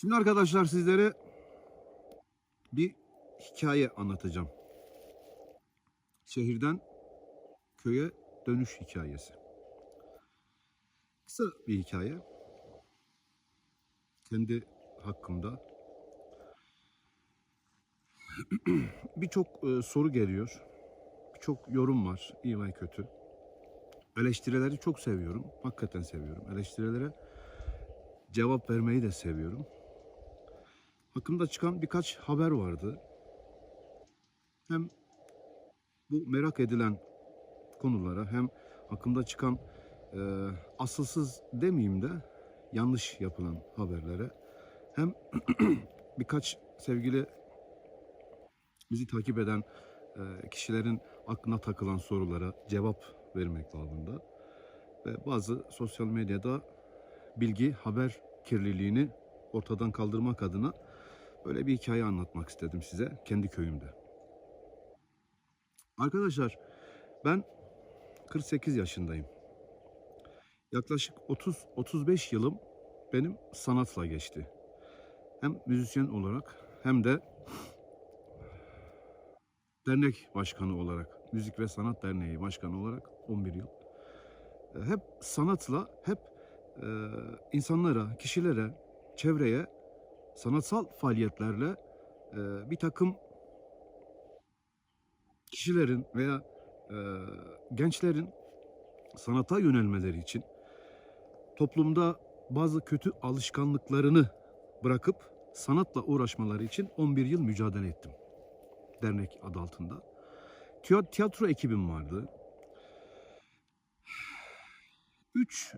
Şimdi arkadaşlar sizlere bir hikaye anlatacağım. Şehirden köye dönüş hikayesi. Kısa bir hikaye. Kendi hakkımda. Birçok e, soru geliyor. Birçok yorum var. iyi ve kötü. Eleştirileri çok seviyorum. Hakikaten seviyorum. Eleştirilere cevap vermeyi de seviyorum. Hakkımda çıkan birkaç haber vardı. Hem bu merak edilen konulara hem hakkımda çıkan e, asılsız demeyeyim de yanlış yapılan haberlere hem birkaç sevgili bizi takip eden e, kişilerin aklına takılan sorulara cevap vermek babında ve bazı sosyal medyada bilgi haber kirliliğini ortadan kaldırmak adına böyle bir hikaye anlatmak istedim size kendi köyümde. Arkadaşlar ben 48 yaşındayım. Yaklaşık 30-35 yılım benim sanatla geçti. Hem müzisyen olarak hem de dernek başkanı olarak, Müzik ve Sanat Derneği başkanı olarak 11 yıl. Hep sanatla, hep e, insanlara, kişilere, çevreye sanatsal faaliyetlerle e, bir takım kişilerin veya e, gençlerin sanata yönelmeleri için toplumda bazı kötü alışkanlıklarını bırakıp sanatla uğraşmaları için 11 yıl mücadele ettim. Dernek adı altında. Tiya- Tiyatro ekibim vardı. Üç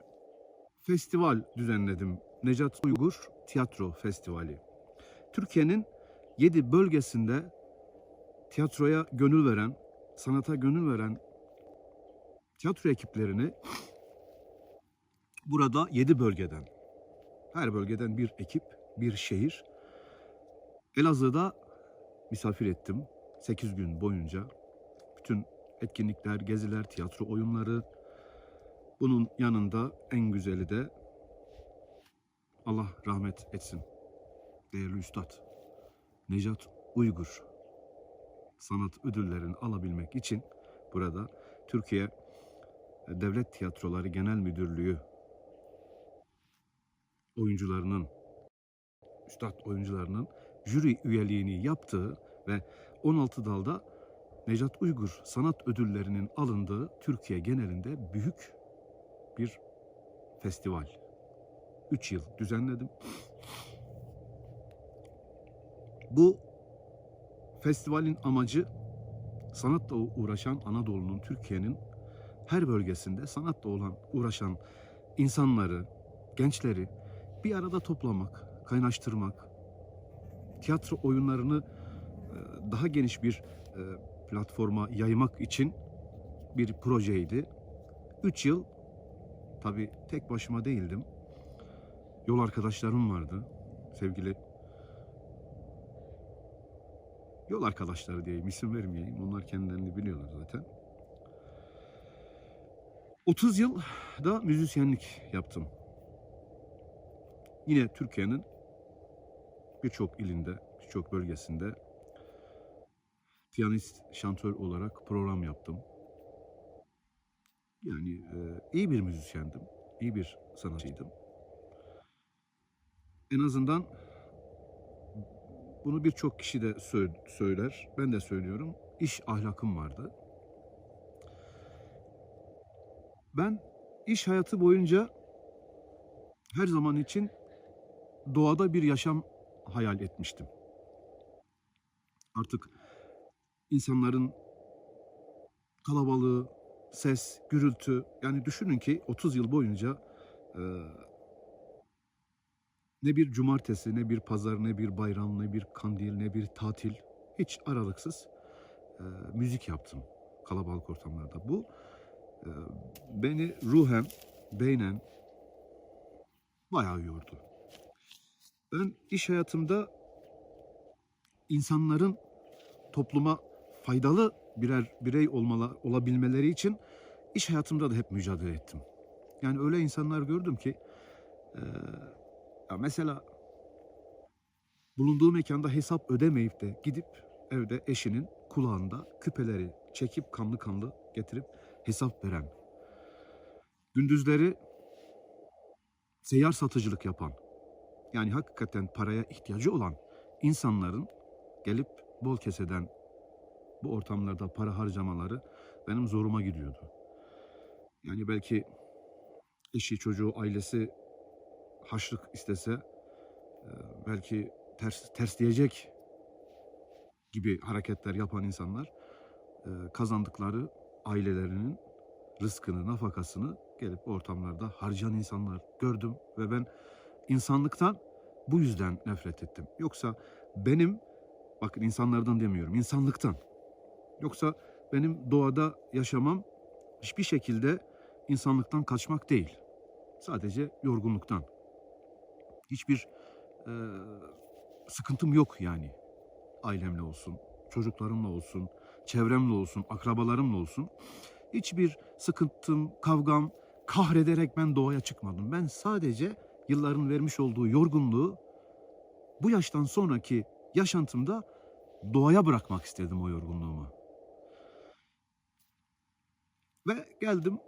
festival düzenledim. Necat Uygur Tiyatro Festivali. Türkiye'nin yedi bölgesinde tiyatroya gönül veren, sanata gönül veren tiyatro ekiplerini burada yedi bölgeden, her bölgeden bir ekip, bir şehir. Elazığ'da misafir ettim. 8 gün boyunca bütün etkinlikler, geziler, tiyatro oyunları. Bunun yanında en güzeli de Allah rahmet etsin. Değerli Üstad Necat Uygur sanat ödüllerini alabilmek için burada Türkiye Devlet Tiyatroları Genel Müdürlüğü oyuncularının, üstad oyuncularının jüri üyeliğini yaptığı ve 16 dalda Necat Uygur sanat ödüllerinin alındığı Türkiye genelinde büyük bir festival. 3 yıl düzenledim. Bu festivalin amacı sanatla uğraşan Anadolu'nun, Türkiye'nin her bölgesinde sanatla olan uğraşan insanları, gençleri bir arada toplamak, kaynaştırmak, tiyatro oyunlarını e, daha geniş bir e, platforma yaymak için bir projeydi. Üç yıl tabii tek başıma değildim. Yol arkadaşlarım vardı. Sevgili yol arkadaşları diyeyim, isim vermeyeyim. Onlar kendilerini biliyorlar zaten. 30 yıl da müzisyenlik yaptım. Yine Türkiye'nin birçok ilinde, birçok bölgesinde piyanist, şantör olarak program yaptım. Yani e, iyi bir müzisyendim, iyi bir sanatçıydım. En azından bunu birçok kişi de sö- söyler, ben de söylüyorum. İş ahlakım vardı. Ben iş hayatı boyunca her zaman için doğada bir yaşam hayal etmiştim. Artık insanların kalabalığı, ses, gürültü yani düşünün ki 30 yıl boyunca ne bir cumartesi, ne bir pazar, ne bir bayram, ne bir kandil, ne bir tatil hiç aralıksız e, müzik yaptım kalabalık ortamlarda. Bu e, beni ruhen, beynen bayağı yordu. Ben iş hayatımda insanların topluma faydalı birer birey olmalı, olabilmeleri için iş hayatımda da hep mücadele ettim. Yani öyle insanlar gördüm ki e, ya mesela bulunduğu mekanda hesap ödemeyip de gidip evde eşinin kulağında küpeleri çekip kanlı kanlı getirip hesap veren, gündüzleri seyyar satıcılık yapan, yani hakikaten paraya ihtiyacı olan insanların gelip bol keseden bu ortamlarda para harcamaları benim zoruma gidiyordu. Yani belki eşi, çocuğu, ailesi haşlık istese e, belki ters ters diyecek gibi hareketler yapan insanlar e, kazandıkları ailelerinin rızkını, nafakasını gelip ortamlarda harcayan insanlar gördüm ve ben insanlıktan bu yüzden nefret ettim. Yoksa benim bakın insanlardan demiyorum, insanlıktan. Yoksa benim doğada yaşamam hiçbir şekilde insanlıktan kaçmak değil. Sadece yorgunluktan. Hiçbir e, sıkıntım yok yani. Ailemle olsun, çocuklarımla olsun, çevremle olsun, akrabalarımla olsun. Hiçbir sıkıntım, kavgam, kahrederek ben doğaya çıkmadım. Ben sadece yılların vermiş olduğu yorgunluğu bu yaştan sonraki yaşantımda doğaya bırakmak istedim o yorgunluğumu. Ve geldim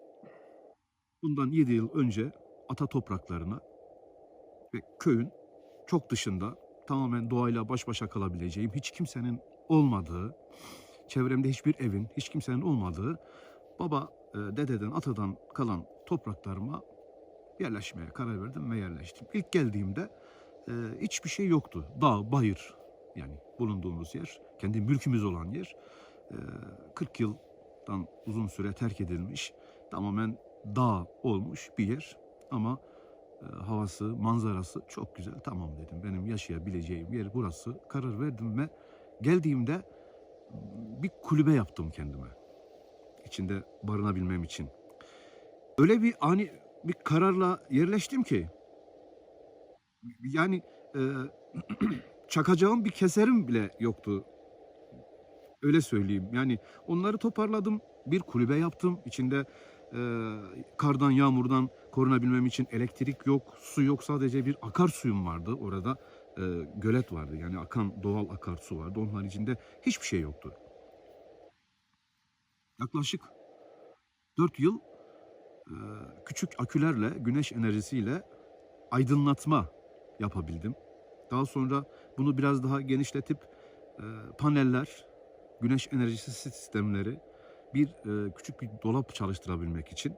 bundan 7 yıl önce ata topraklarına ve köyün çok dışında tamamen doğayla baş başa kalabileceğim, hiç kimsenin olmadığı, çevremde hiçbir evin, hiç kimsenin olmadığı baba e, dededen, atadan kalan topraklarıma yerleşmeye karar verdim ve yerleştim. İlk geldiğimde e, hiçbir şey yoktu. Dağ, bayır yani bulunduğumuz yer, kendi mülkümüz olan yer. E, 40 yıldan uzun süre terk edilmiş, tamamen dağ olmuş bir yer. Ama havası, manzarası çok güzel. Tamam dedim benim yaşayabileceğim yer burası. Karar verdim ve geldiğimde bir kulübe yaptım kendime. İçinde barınabilmem için. Öyle bir ani bir kararla yerleştim ki yani e, çakacağım bir keserim bile yoktu. Öyle söyleyeyim. Yani onları toparladım. Bir kulübe yaptım. İçinde e, kardan, yağmurdan korunabilmem için elektrik yok, su yok. Sadece bir akarsuyum vardı orada. E, gölet vardı. Yani akan doğal akarsu vardı. Onun haricinde hiçbir şey yoktu. Yaklaşık 4 yıl e, küçük akülerle, güneş enerjisiyle aydınlatma yapabildim. Daha sonra bunu biraz daha genişletip e, paneller, güneş enerjisi sistemleri, bir e, küçük bir dolap çalıştırabilmek için.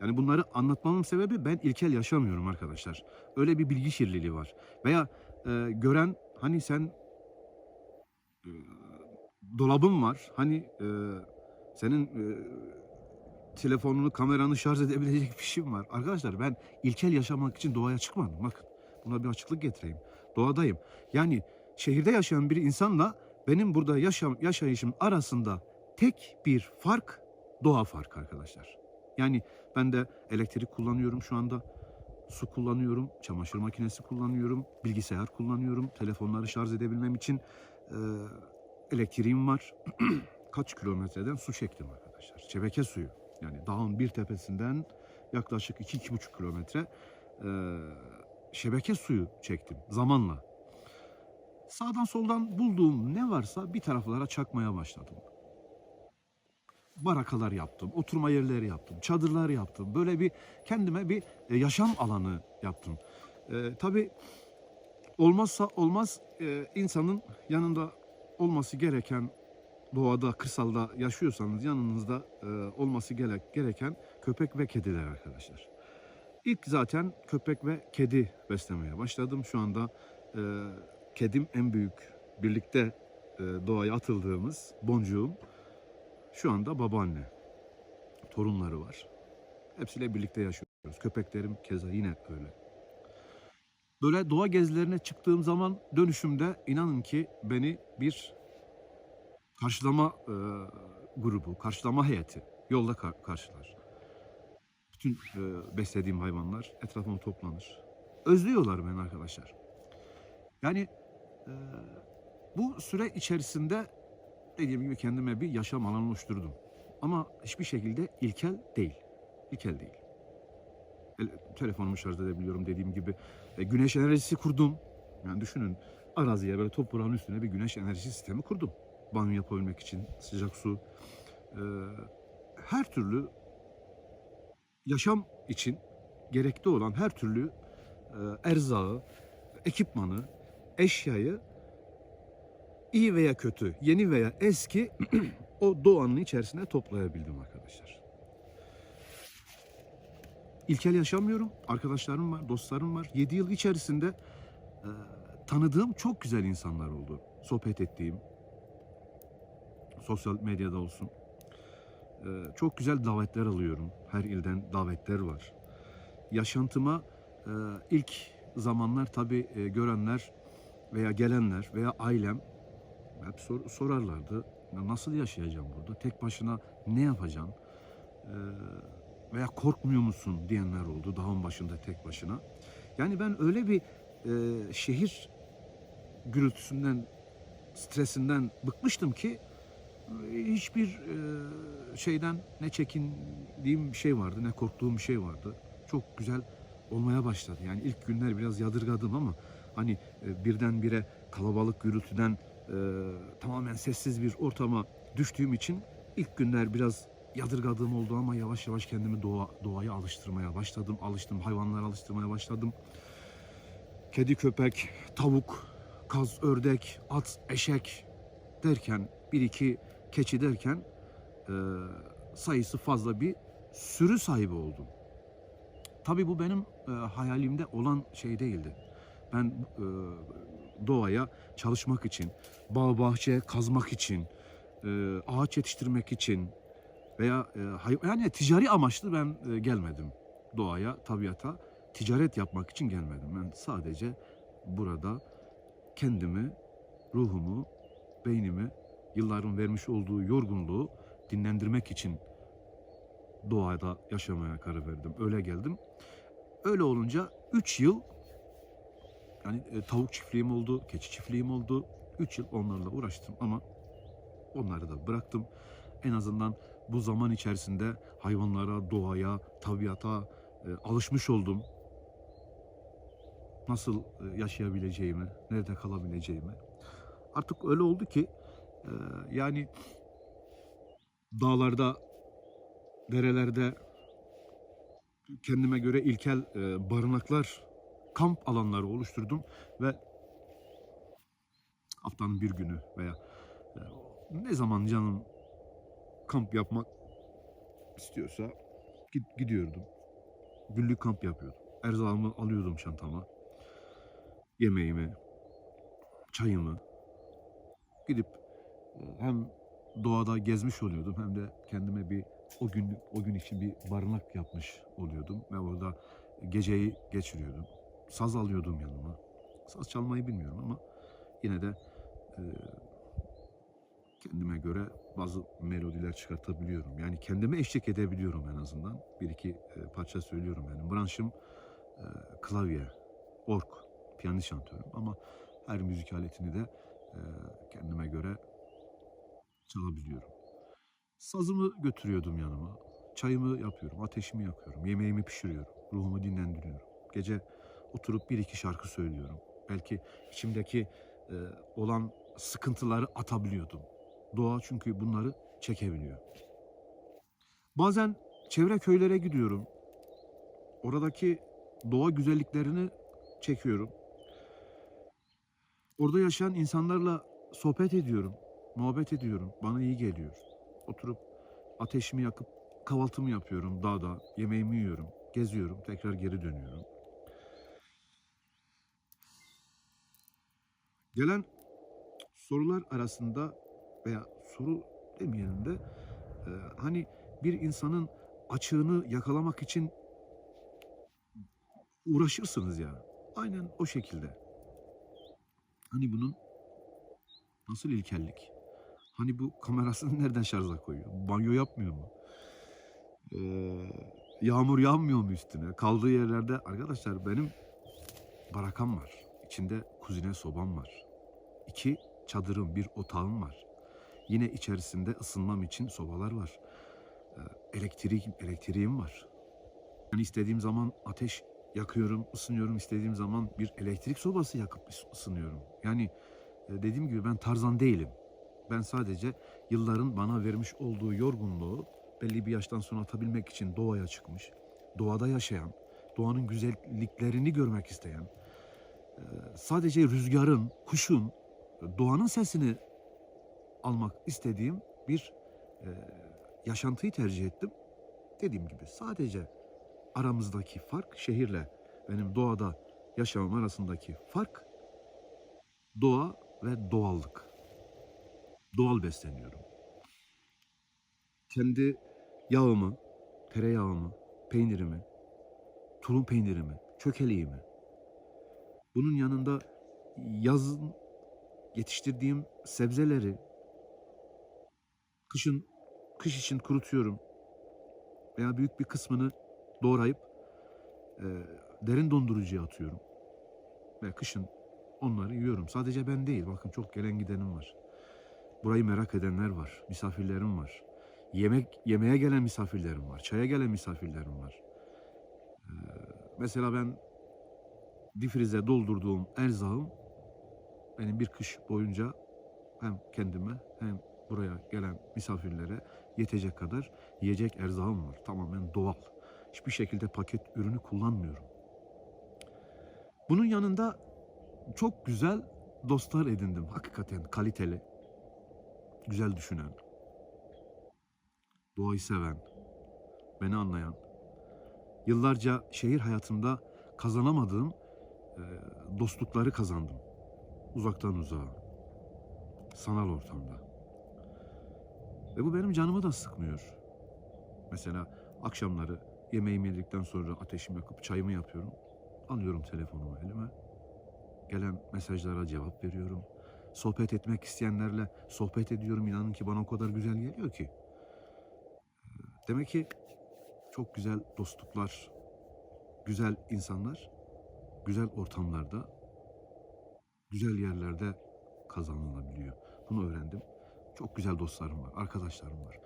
Yani bunları anlatmamın sebebi ben ilkel yaşamıyorum arkadaşlar. Öyle bir bilgi kirliliği var. Veya e, gören hani sen e, dolabın var. Hani e, senin e, telefonunu, kameranı şarj edebilecek bir şeyim var. Arkadaşlar ben ilkel yaşamak için doğaya çıkmadım. Bakın buna bir açıklık getireyim. Doğadayım. Yani şehirde yaşayan bir insanla benim burada yaşam, yaşayışım arasında tek bir fark doğa farkı arkadaşlar. Yani ben de elektrik kullanıyorum şu anda. Su kullanıyorum, çamaşır makinesi kullanıyorum, bilgisayar kullanıyorum. Telefonları şarj edebilmem için e, elektriğim var. Kaç kilometreden su çektim arkadaşlar. Şebeke suyu. Yani dağın bir tepesinden yaklaşık 2-2,5 kilometre e, şebeke suyu çektim zamanla. Sağdan soldan bulduğum ne varsa bir taraflara çakmaya başladım. Barakalar yaptım, oturma yerleri yaptım, çadırlar yaptım. Böyle bir kendime bir e, yaşam alanı yaptım. E, tabii olmazsa olmaz e, insanın yanında olması gereken doğada, kırsalda yaşıyorsanız yanınızda e, olması gerek, gereken köpek ve kediler arkadaşlar. İlk zaten köpek ve kedi beslemeye başladım. Şu anda e, kedim en büyük birlikte e, doğaya atıldığımız boncuğum şu anda babaanne. Torunları var. Hepsiyle birlikte yaşıyoruz. Köpeklerim keza yine öyle. Böyle doğa gezilerine çıktığım zaman dönüşümde inanın ki beni bir karşılama e, grubu, karşılama heyeti yolda kar- karşılar. Bütün e, beslediğim hayvanlar etrafıma toplanır. Özlüyorlar beni arkadaşlar. Yani e, bu süre içerisinde dediğim gibi kendime bir yaşam alanı oluşturdum. Ama hiçbir şekilde ilkel değil. İlkel değil. El- telefonumu şarj edebiliyorum dediğim gibi. E, güneş enerjisi kurdum. Yani düşünün araziye böyle toprağın üstüne bir güneş enerji sistemi kurdum. Banyo yapabilmek için sıcak su. e, her türlü yaşam için gerekli olan her türlü e, erzağı, ekipmanı, eşyayı iyi veya kötü, yeni veya eski o doğanın içerisine toplayabildim arkadaşlar. İlkel yaşamıyorum. Arkadaşlarım var, dostlarım var. 7 yıl içerisinde e, tanıdığım çok güzel insanlar oldu. Sohbet ettiğim. Sosyal medyada olsun. E, çok güzel davetler alıyorum. Her ilden davetler var. Yaşantıma e, ilk zamanlar tabii e, görenler veya gelenler veya ailem hep sor- sorarlardı. "Ya Nasıl yaşayacağım burada? Tek başına ne yapacağım? E, veya korkmuyor musun diyenler oldu dağın başında tek başına. Yani ben öyle bir e, şehir gürültüsünden, stresinden bıkmıştım ki hiçbir e, şeyden ne çekindiğim bir şey vardı, ne korktuğum bir şey vardı. Çok güzel olmaya başladı. Yani ilk günler biraz yadırgadım ama hani e, birdenbire kalabalık gürültüden tamamen sessiz bir ortama düştüğüm için ilk günler biraz yadırgadığım oldu ama yavaş yavaş kendimi doğa, doğaya alıştırmaya başladım. Alıştım, hayvanlara alıştırmaya başladım. Kedi, köpek, tavuk, kaz, ördek, at, eşek derken bir iki keçi derken e, sayısı fazla bir sürü sahibi oldum. Tabii bu benim e, hayalimde olan şey değildi. Ben e, doğaya çalışmak için, bağ bahçe kazmak için, e, ağaç yetiştirmek için veya e, yani ticari amaçlı ben e, gelmedim doğaya, tabiata. Ticaret yapmak için gelmedim. Ben sadece burada kendimi, ruhumu, beynimi, yılların vermiş olduğu yorgunluğu dinlendirmek için doğada yaşamaya karar verdim. Öyle geldim. Öyle olunca 3 yıl yani e, tavuk çiftliğim oldu, keçi çiftliğim oldu. 3 yıl onlarla uğraştım ama onları da bıraktım. En azından bu zaman içerisinde hayvanlara, doğaya, tabiata e, alışmış oldum. Nasıl e, yaşayabileceğimi, nerede kalabileceğimi. Artık öyle oldu ki e, yani dağlarda, derelerde kendime göre ilkel e, barınaklar, kamp alanları oluşturdum ve haftanın bir günü veya e, ne zaman canım kamp yapmak istiyorsa gidiyordum. Günlük kamp yapıyordum. Erzağımı alıyordum çantama. Yemeğimi, çayımı gidip e, hem doğada gezmiş oluyordum hem de kendime bir o gün o gün için bir barınak yapmış oluyordum ve orada geceyi geçiriyordum. Saz alıyordum yanıma. Saz çalmayı bilmiyorum ama yine de e, kendime göre bazı melodiler çıkartabiliyorum. Yani kendime eşlik edebiliyorum en azından. Bir iki e, parça söylüyorum yani. Branşım e, klavye, org, piyanist şantörüm ama her müzik aletini de e, kendime göre çalabiliyorum. Sazımı götürüyordum yanıma. Çayımı yapıyorum, ateşimi yakıyorum, yemeğimi pişiriyorum, ruhumu dinlendiriyorum. Gece oturup bir iki şarkı söylüyorum. Belki içimdeki e, olan sıkıntıları atabiliyordum. Doğa çünkü bunları çekebiliyor. Bazen çevre köylere gidiyorum. Oradaki doğa güzelliklerini çekiyorum. Orada yaşayan insanlarla sohbet ediyorum, muhabbet ediyorum. Bana iyi geliyor. Oturup ateşimi yakıp kahvaltımı yapıyorum dağda, yemeğimi yiyorum, geziyorum, tekrar geri dönüyorum. Gelen sorular arasında veya soru demeyelim de e, hani bir insanın açığını yakalamak için uğraşırsınız ya. Aynen o şekilde. Hani bunun nasıl ilkellik? Hani bu kamerasını nereden şarja koyuyor? Banyo yapmıyor mu? Ee, yağmur yağmıyor mu üstüne? Kaldığı yerlerde arkadaşlar benim barakam var. İçinde kuzine sobam var. İki çadırım, bir otağım var. Yine içerisinde ısınmam için sobalar var. Ee, elektrik, elektriğim var. Yani istediğim zaman ateş yakıyorum, ısınıyorum. İstediğim zaman bir elektrik sobası yakıp ıs- ısınıyorum. Yani e, dediğim gibi ben tarzan değilim. Ben sadece yılların bana vermiş olduğu yorgunluğu belli bir yaştan sonra atabilmek için doğaya çıkmış, doğada yaşayan, doğanın güzelliklerini görmek isteyen, sadece rüzgarın, kuşun, doğanın sesini almak istediğim bir e, yaşantıyı tercih ettim. Dediğim gibi sadece aramızdaki fark şehirle benim doğada yaşamam arasındaki fark doğa ve doğallık. Doğal besleniyorum. Kendi yağımı, tereyağımı, peynirimi, tulum peynirimi, çökeleğimi. Bunun yanında yazın yetiştirdiğim sebzeleri kışın kış için kurutuyorum veya büyük bir kısmını doğrayıp e, derin dondurucuya atıyorum. Ve kışın onları yiyorum. Sadece ben değil. Bakın çok gelen gidenim var. Burayı merak edenler var. Misafirlerim var. Yemek yemeye gelen misafirlerim var. Çaya gelen misafirlerim var. E, mesela ben difrize doldurduğum erzağım benim bir kış boyunca hem kendime hem buraya gelen misafirlere yetecek kadar yiyecek erzağım var. Tamamen doğal. Hiçbir şekilde paket ürünü kullanmıyorum. Bunun yanında çok güzel dostlar edindim. Hakikaten kaliteli, güzel düşünen, doğayı seven, beni anlayan. Yıllarca şehir hayatımda kazanamadığım dostlukları kazandım. Uzaktan uzağa, sanal ortamda. Ve bu benim canımı da sıkmıyor. Mesela akşamları yemeğimi yedikten sonra ateşimi yakıp çayımı yapıyorum. Alıyorum telefonumu elime. Gelen mesajlara cevap veriyorum. Sohbet etmek isteyenlerle sohbet ediyorum. İnanın ki bana o kadar güzel geliyor ki. Ee, Demek ki çok güzel dostluklar, güzel insanlar, güzel ortamlarda, güzel yerlerde kazanılabiliyor. Bunu öğrendim. Çok güzel dostlarım var, arkadaşlarım var.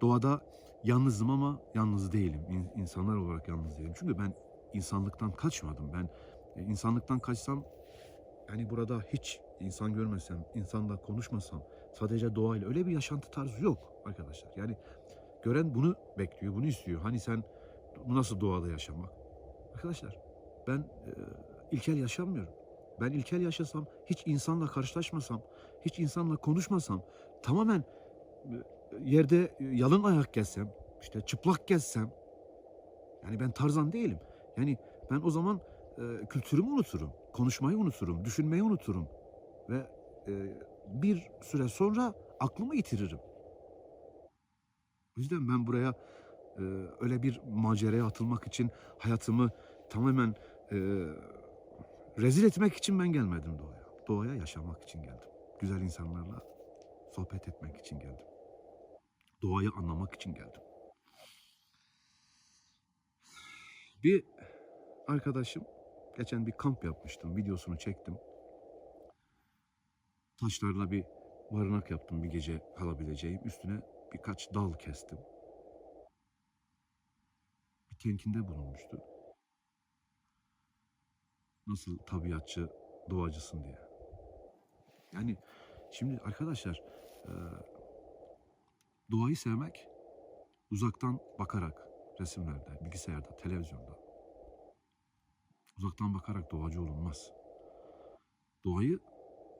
Doğada yalnızım ama yalnız değilim. İn- İnsanlar olarak yalnız değilim. Çünkü ben insanlıktan kaçmadım. Ben e, insanlıktan kaçsam yani burada hiç insan görmesem, insanla konuşmasam, sadece doğayla öyle bir yaşantı tarzı yok arkadaşlar. Yani gören bunu bekliyor, bunu istiyor. Hani sen nasıl doğada yaşamak? Arkadaşlar ben e, ilkel yaşamıyorum. Ben ilkel yaşasam, hiç insanla karşılaşmasam, hiç insanla konuşmasam, tamamen e, yerde e, yalın ayak gezsem, işte çıplak gezsem, yani ben tarzan değilim. Yani ben o zaman e, kültürümü unuturum, konuşmayı unuturum, düşünmeyi unuturum ve e, bir süre sonra aklımı yitiririm. O yüzden ben buraya e, öyle bir maceraya atılmak için hayatımı tamamen e, rezil etmek için ben gelmedim doğaya. Doğaya yaşamak için geldim. Güzel insanlarla sohbet etmek için geldim. Doğayı anlamak için geldim. Bir arkadaşım geçen bir kamp yapmıştım. Videosunu çektim. Taşlarla bir barınak yaptım bir gece kalabileceğim. Üstüne birkaç dal kestim. Bir tenkinde bulunmuştu. Nasıl tabiatçı, doğacısın diye. Yani şimdi arkadaşlar e, doğayı sevmek uzaktan bakarak resimlerde, bilgisayarda, televizyonda uzaktan bakarak doğacı olunmaz. Doğayı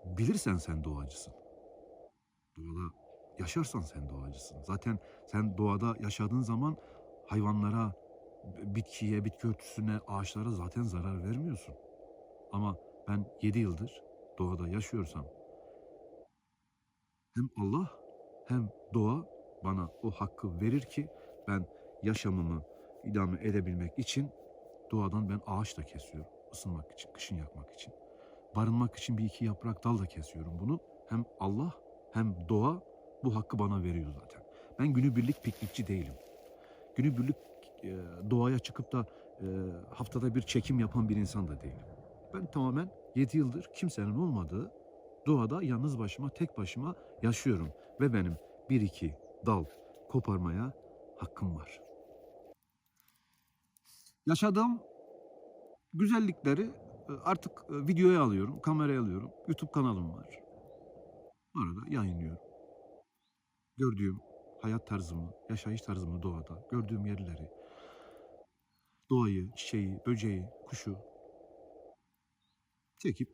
bilirsen sen doğacısın. Doğada yaşarsan sen doğacısın. Zaten sen doğada yaşadığın zaman hayvanlara, bitkiye, bitki örtüsüne, ağaçlara zaten zarar vermiyorsun. Ama ben 7 yıldır doğada yaşıyorsam hem Allah hem doğa bana o hakkı verir ki ben yaşamımı idame edebilmek için doğadan ben ağaç da kesiyorum. ısınmak için, kışın yakmak için. Barınmak için bir iki yaprak dal da kesiyorum. Bunu hem Allah hem doğa bu hakkı bana veriyor zaten. Ben günübirlik piknikçi değilim. Günübirlik e, doğaya çıkıp da e, haftada bir çekim yapan bir insan da değilim. Ben tamamen 7 yıldır kimsenin olmadığı doğada yalnız başıma, tek başıma yaşıyorum. Ve benim bir iki dal koparmaya hakkım var. Yaşadığım güzellikleri e, artık e, videoya alıyorum, kameraya alıyorum. YouTube kanalım var. Bu arada yayınlıyorum. Gördüğüm hayat tarzımı, yaşayış tarzımı doğada, gördüğüm yerleri, doğayı, çiçeği, böceği, kuşu çekip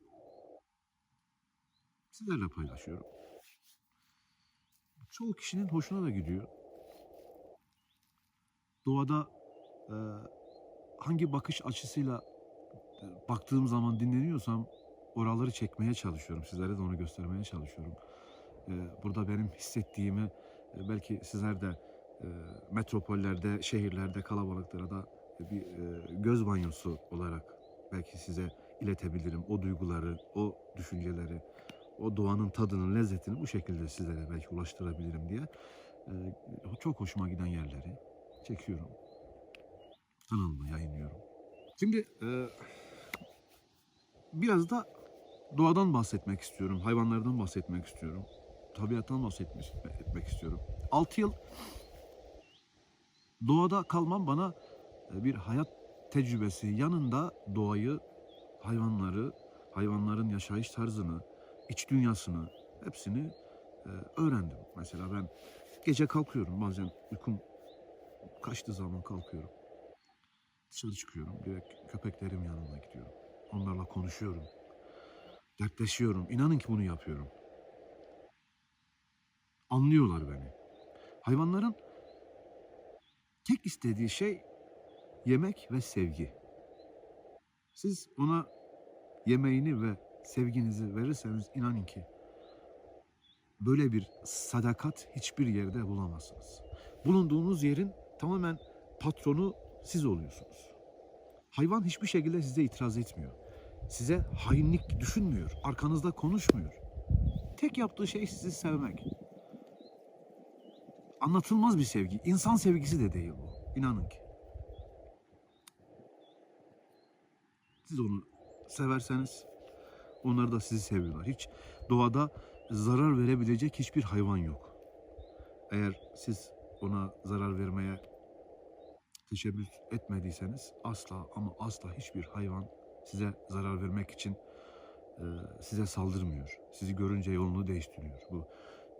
sizlerle paylaşıyorum. Çoğu kişinin hoşuna da gidiyor. Doğada e, hangi bakış açısıyla e, baktığım zaman dinleniyorsam oraları çekmeye çalışıyorum. Sizlere de onu göstermeye çalışıyorum. E, burada benim hissettiğimi e, belki sizler de e, metropollerde, şehirlerde, kalabalıklarda bir e, göz banyosu olarak belki size iletebilirim. O duyguları, o düşünceleri, o doğanın tadının, lezzetini bu şekilde sizlere belki ulaştırabilirim diye e, çok hoşuma giden yerleri çekiyorum. Kanalıma yayınlıyorum. Şimdi e, biraz da doğadan bahsetmek istiyorum. Hayvanlardan bahsetmek istiyorum. Tabiattan bahsetmek etmek istiyorum. 6 yıl doğada kalmam bana e, bir hayat tecrübesi yanında doğayı, hayvanları, hayvanların yaşayış tarzını, iç dünyasını hepsini e, öğrendim. Mesela ben gece kalkıyorum bazen uykum kaçtığı zaman kalkıyorum. Dışarı çıkıyorum. Direkt köpeklerim yanına gidiyorum. Onlarla konuşuyorum. Dertleşiyorum. İnanın ki bunu yapıyorum. Anlıyorlar beni. Hayvanların tek istediği şey yemek ve sevgi. Siz ona yemeğini ve sevginizi verirseniz inanın ki böyle bir sadakat hiçbir yerde bulamazsınız. Bulunduğunuz yerin tamamen patronu siz oluyorsunuz. Hayvan hiçbir şekilde size itiraz etmiyor. Size hainlik düşünmüyor. Arkanızda konuşmuyor. Tek yaptığı şey sizi sevmek. Anlatılmaz bir sevgi. İnsan sevgisi de değil bu. İnanın ki. Siz onu severseniz onlar da sizi seviyorlar. Hiç doğada zarar verebilecek hiçbir hayvan yok. Eğer siz ona zarar vermeye teşebbüs etmediyseniz asla ama asla hiçbir hayvan size zarar vermek için e, size saldırmıyor. Sizi görünce yolunu değiştiriyor. Bu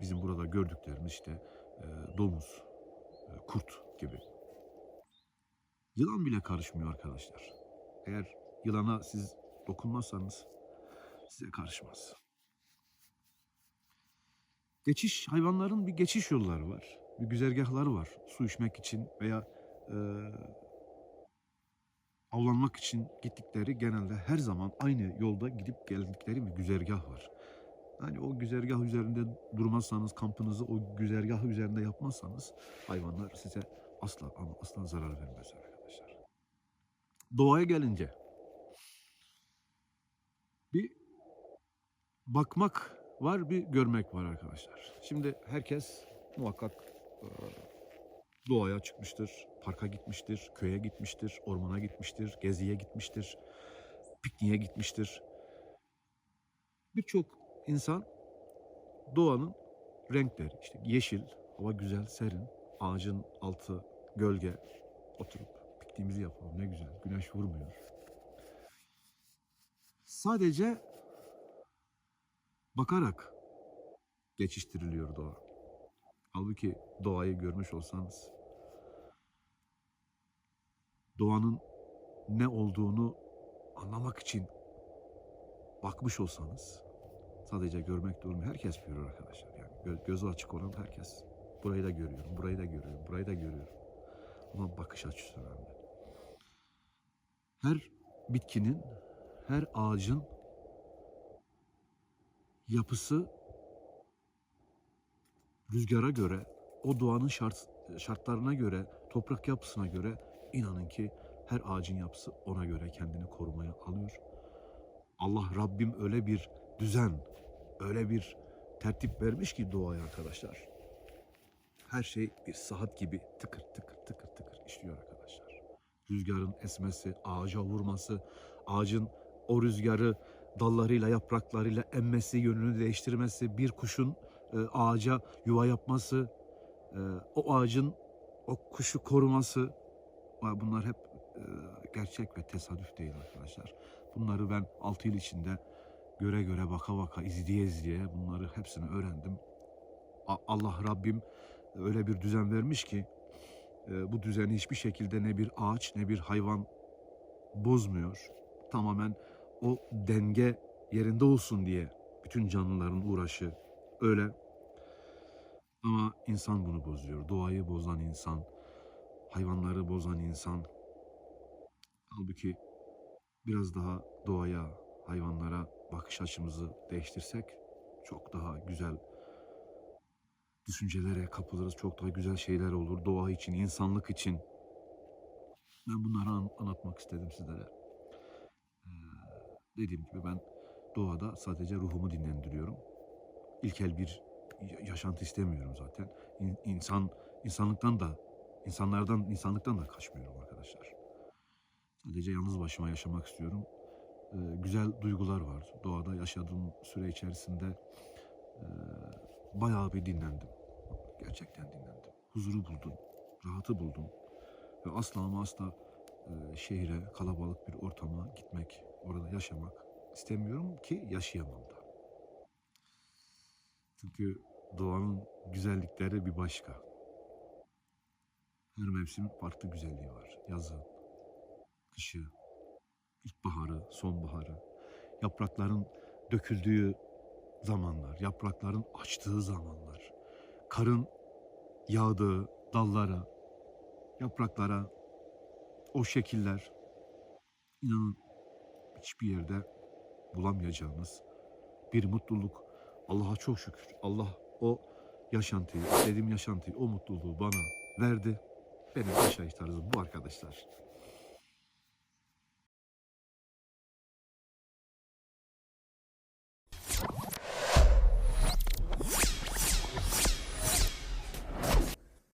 bizim burada gördüklerimiz işte e, domuz, e, kurt gibi. Yılan bile karışmıyor arkadaşlar. Eğer yılana siz dokunmazsanız size karışmaz. Geçiş hayvanların bir geçiş yolları var. Bir güzergahları var. Su içmek için veya e, avlanmak için gittikleri genelde her zaman aynı yolda gidip geldikleri bir güzergah var. Yani o güzergah üzerinde durmazsanız, kampınızı o güzergah üzerinde yapmazsanız hayvanlar size asla ama asla zarar vermez arkadaşlar. Doğaya gelince bir bakmak var, bir görmek var arkadaşlar. Şimdi herkes muhakkak doğaya çıkmıştır, parka gitmiştir, köye gitmiştir, ormana gitmiştir, geziye gitmiştir, pikniğe gitmiştir. Birçok insan doğanın renkleri, işte yeşil, hava güzel, serin, ağacın altı gölge, oturup pikniğimizi yapalım ne güzel, güneş vurmuyor. Sadece bakarak geçiştiriliyor doğa. Halbuki doğayı görmüş olsanız, doğanın ne olduğunu anlamak için bakmış olsanız, sadece görmek olmuyor. Herkes görüyor arkadaşlar. Yani gö- gözü açık olan herkes. Burayı da görüyorum, burayı da görüyorum, burayı da görüyorum. Ama bakış açısı önemli. Her bitkinin, her ağacın yapısı rüzgara göre, o doğanın şart, şartlarına göre, toprak yapısına göre inanın ki her ağacın yapısı ona göre kendini korumaya alıyor. Allah Rabbim öyle bir düzen, öyle bir tertip vermiş ki doğaya arkadaşlar. Her şey bir saat gibi tıkır tıkır tıkır tıkır işliyor arkadaşlar. Rüzgarın esmesi, ağaca vurması, ağacın o rüzgarı dallarıyla, yapraklarıyla emmesi, yönünü değiştirmesi, bir kuşun e, ağaca yuva yapması, e, o ağacın o kuşu koruması, bunlar hep e, gerçek ve tesadüf değil arkadaşlar. Bunları ben 6 yıl içinde göre göre baka baka izleye izleye bunları hepsini öğrendim. Allah Rabbim öyle bir düzen vermiş ki e, bu düzeni hiçbir şekilde ne bir ağaç ne bir hayvan bozmuyor. Tamamen o denge yerinde olsun diye bütün canlıların uğraşı öyle. Ama insan bunu bozuyor. Doğayı bozan insan, hayvanları bozan insan. Halbuki biraz daha doğaya, hayvanlara bakış açımızı değiştirsek çok daha güzel düşüncelere kapılırız. Çok daha güzel şeyler olur. Doğa için, insanlık için. Ben bunları an- anlatmak istedim sizlere. Dediğim gibi ben doğada sadece ruhumu dinlendiriyorum. İlkel bir ya- yaşantı istemiyorum zaten. İn- insan insanlıktan da insanlardan insanlıktan da kaçmıyorum arkadaşlar. Sadece yalnız başıma yaşamak istiyorum. Ee, güzel duygular var. Doğada yaşadığım süre içerisinde e, bayağı bir dinlendim. Gerçekten dinlendim. Huzuru buldum. Rahatı buldum. Ve asla ama asla e, şehire, kalabalık bir ortama gitmek, orada yaşamak istemiyorum ki yaşayamam da. Çünkü doğanın güzellikleri bir başka. Her mevsim farklı güzelliği var. Yazı, kışı, ilkbaharı, sonbaharı, yaprakların döküldüğü zamanlar, yaprakların açtığı zamanlar, karın yağdığı dallara, yapraklara, o şekiller inanın hiçbir yerde bulamayacağınız bir mutluluk. Allah'a çok şükür. Allah o yaşantıyı, istediğim yaşantıyı, o mutluluğu bana verdi. Benim yaşayış tarzım bu arkadaşlar.